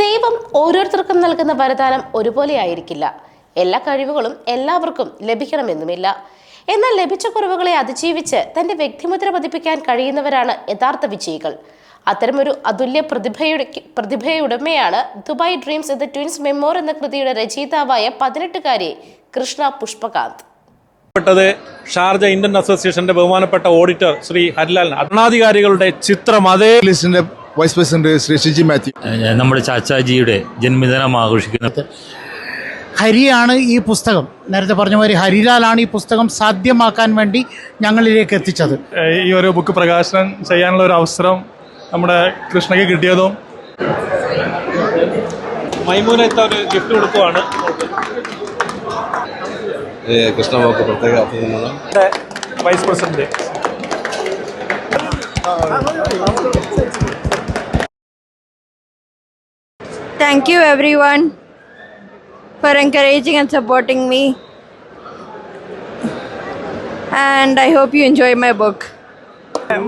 ദൈവം ഓരോരുത്തർക്കും നൽകുന്ന വരദാനം ഒരുപോലെ ആയിരിക്കില്ല. എല്ലാ കഴിവുകളും എല്ലാവർക്കും ലഭിക്കണമെന്നുമില്ല. എന്നാൽ ലഭിച്ച കുറവുകളെ അതിജീവിച്ച് തന്റെ വ്യക്തിമുദ്ര പതിപ്പിക്കാൻ കഴിയുന്നവരാണ് യഥാർത്ഥ വിജയികൾ. അത്തരമൊരു അതുല്യ പ്രതിഭയുടെ പ്രതിഭയുടമയാണ് Dubai dreams the twins memoir എന്ന കൃതിയുടെ രചയിതാവായ പതിനെട്ടുകാരി കൃഷ്ണ പുഷ്പകാന്ത്. പ്പെട്ടത് ഷാർജ ഇന്ത്യൻ അസോസിയേഷന്റെ ബഹുമാനപ്പെട്ട ഓഡിറ്റർ ശ്രീ ഹരിലാൽ അരണാധികാരികളുടെ ചിത്രം അതേ ലിസ്റ്റിന്റെ വൈസ് പ്രസിഡന്റ് ശ്രീ ഷിജി മാത്യു. നമ്മുടെ ചാച്ചാജിയുടെ ജന്മദിനം ആഘോഷിക്കുന്നത്. ഹരിയാണ് ഈ പുസ്തകം. നേരത്തെ പറഞ്ഞ മാതിരി ഹരിലാലാണ് ഈ പുസ്തകം സാധ്യമാക്കാൻ വേണ്ടി ഞങ്ങളിലേക്ക് എത്തിച്ചത്. ഈ ഒരു ബുക്ക് പ്രകാശനം ചെയ്യാനുള്ള ഒരു അവസരം നമ്മുടെ കൃഷ്ണയ്ക്ക് കിട്ടിയതും മൈമൂനത്ത ഒരു ഗിഫ്റ്റ് കൊടുക്കുവാണ്. കൃഷ്ണമോക്ക് പ്രത്യേക അഭിനന്ദനം vice president Thank you everyone for encouraging and supporting me. And I hope you enjoy my book.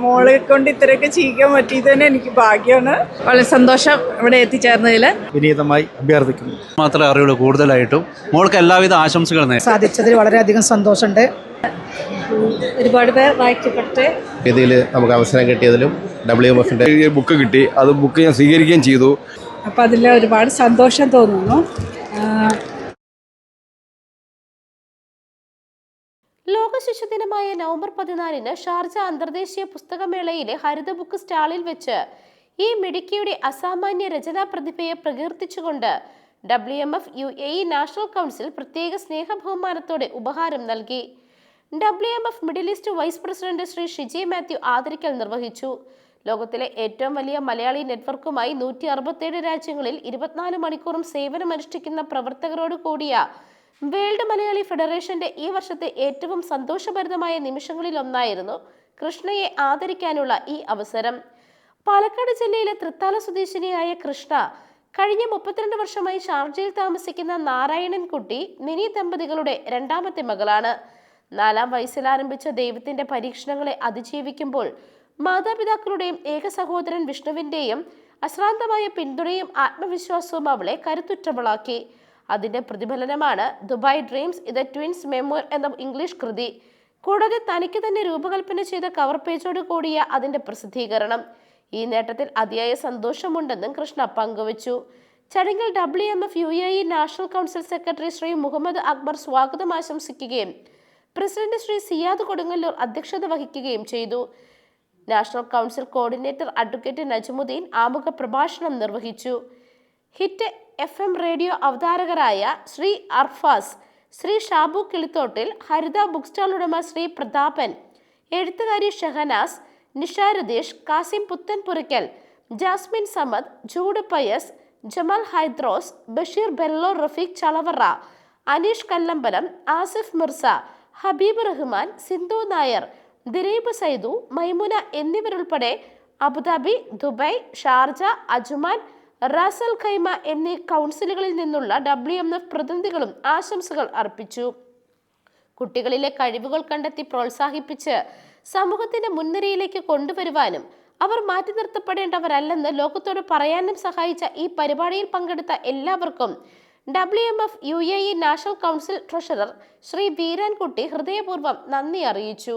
മോളെ കൊണ്ട് ഇത്രയൊക്കെ ചെയ്യിക്കാൻ പറ്റിയത് തന്നെ എനിക്ക് ഭാഗ്യമാണ്. വളരെ സന്തോഷം ഇവിടെ എത്തിച്ചേർന്നതിൽ വിനീതമായി അഭ്യർത്ഥിക്കുന്നു. മാത്രമേ അറിയുള്ളൂ കൂടുതലായിട്ടും. മോൾക്ക് എല്ലാവിധ ആശംസകൾ സാധിച്ചതിൽ വളരെയധികം സന്തോഷമുണ്ട്. ഒരുപാട് പേർ വായിക്കപ്പെട്ട്. ഇതിൽ നമുക്ക് അവസരം കിട്ടിയതിലും ഡബ്ല്യു എം എഫിന്റെ ബുക്ക് കിട്ടി. അത് ബുക്ക് ഞാൻ സ്വീകരിക്കുകയും ചെയ്തു. അപ്പം അതിൽ ഒരുപാട് സന്തോഷം തോന്നുന്നു. ലോക ശിശു ദിനമായ നവംബർ പതിനാലിന് ഷാർജ അന്തർദേശീയ പുസ്തകമേളയിലെ ഹരിത ബുക്ക് സ്റ്റാളിൽ വെച്ച് ഈ മിടുക്കിയുടെ അസാമാന്യ രചനാ പ്രതിഭയെ പ്രകീർത്തിച്ചുകൊണ്ട് W M F U A E national council പ്രത്യേക സ്നേഹ ബഹുമാനത്തോടെ ഉപഹാരം നൽകി. W M F middle east vice president Shri Shiji Mathew ആദരിക്കൽ നിർവഹിച്ചു. ലോകത്തിലെ ഏറ്റവും വലിയ മലയാളി നെറ്റ്വർക്കുമായി നൂറ്റി അറുപത്തേഴ് രാജ്യങ്ങളിൽ ഇരുപത്തിനാല് മണിക്കൂറും സേവനമനുഷ്ഠിക്കുന്ന പ്രവർത്തകരോട് കൂടിയ വേൾഡ് മലയാളി ഫെഡറേഷന്റെ ഈ വർഷത്തെ ഏറ്റവും സന്തോഷഭരിതമായ നിമിഷങ്ങളിൽ ഒന്നായിരുന്നു കൃഷ്ണയെ ആദരിക്കാനുള്ള ഈ അവസരം. പാലക്കാട് ജില്ലയിലെ തൃത്താല സ്വദേശിനിയായ കൃഷ്ണ കഴിഞ്ഞ മുപ്പത്തിരണ്ട് വർഷമായി ഷാർജയിൽ താമസിക്കുന്ന നാരായണൻകുട്ടി മിനി ദമ്പതികളുടെ രണ്ടാമത്തെ മകളാണ്. നാലാം വയസ്സിൽ ആരംഭിച്ച ദൈവത്തിന്റെ പരീക്ഷണങ്ങളെ അതിജീവിക്കുമ്പോൾ മാതാപിതാക്കളുടെയും ഏക സഹോദരൻ വിഷ്ണുവിന്റെയും അശ്രാന്തമായ പിന്തുണയും ആത്മവിശ്വാസവും അവളെ കരുത്തുറ്റവളാക്കി. അതിന്റെ പ്രതിഫലനമാണ് ദുബായ് ഡ്രീംസ് ഇത് ട്വിൻസ് മെമ്മോർ എന്ന ഇംഗ്ലീഷ് കൃതി. കൂടാതെ തനിക്ക് തന്നെ രൂപകൽപ്പന ചെയ്ത കവർ പേജോട് കൂടിയ അതിന്റെ പ്രസിദ്ധീകരണം. ഈ നേട്ടത്തിൽ അതിയായ സന്തോഷമുണ്ടെന്നും കൃഷ്ണ പങ്കുവച്ചു. ചടങ്ങിൽ W M F U A E national council secretary Shri Muhammad Akbar സ്വാഗതം ആശംസിക്കുകയും പ്രസിഡന്റ് ശ്രീ സിയാദ് കൊടുങ്ങല്ലൂർ അധ്യക്ഷത വഹിക്കുകയും ചെയ്തു. National council coordinator advocate Najmuddin ആമുഖ പ്രഭാഷണം നിർവഹിച്ചു. ഹിറ്റ് എഫ് എം റേഡിയോ അവതാരകരായ ശ്രീ അർഫാസ് ശ്രീ ഷാബു കിളിത്തോട്ടിൽ ഹരിത ബുക്ക് സ്റ്റാൾ ഉടമ ശ്രീ പ്രതാപൻ എഴുത്തുകാരി Shahanas Nisha Kasim Puthanpurakkal Jasmine Samad Jude Pius Jamal Hydros Basheer ബെല്ലോ റഫീഖ് ചളവറ അനീഷ് കല്ലമ്പലം ആസിഫ് മിർസ ഹബീബ് റഹ്മാൻ സിന്ധു നായർ ദിലീപ് സൈദു മൈമുന എന്നിവരുൾപ്പെടെ Abu Dhabi Dubai Sharjah Ajman Ras al Khaimah എന്നീ കൗൺസിലുകളിൽ നിന്നുള്ള ഡബ്ല്യു എം എഫ് പ്രതിനിധികളും ആശംസകൾ അർപ്പിച്ചു. കുട്ടികളിലെ കഴിവുകൾ കണ്ടെത്തി പ്രോത്സാഹിപ്പിച്ച് സമൂഹത്തിന്റെ മുൻനിരയിലേക്ക് കൊണ്ടുവരുവാനും അവർ മാറ്റി നിർത്തപ്പെടേണ്ടവരല്ലെന്ന് ലോകത്തോട് പറയാനും സഹായിച്ച ഈ പരിപാടിയിൽ പങ്കെടുത്ത എല്ലാവർക്കും W M F U A E national council treasurer Shri Veerankutty ഹൃദയപൂർവം നന്ദി അറിയിച്ചു.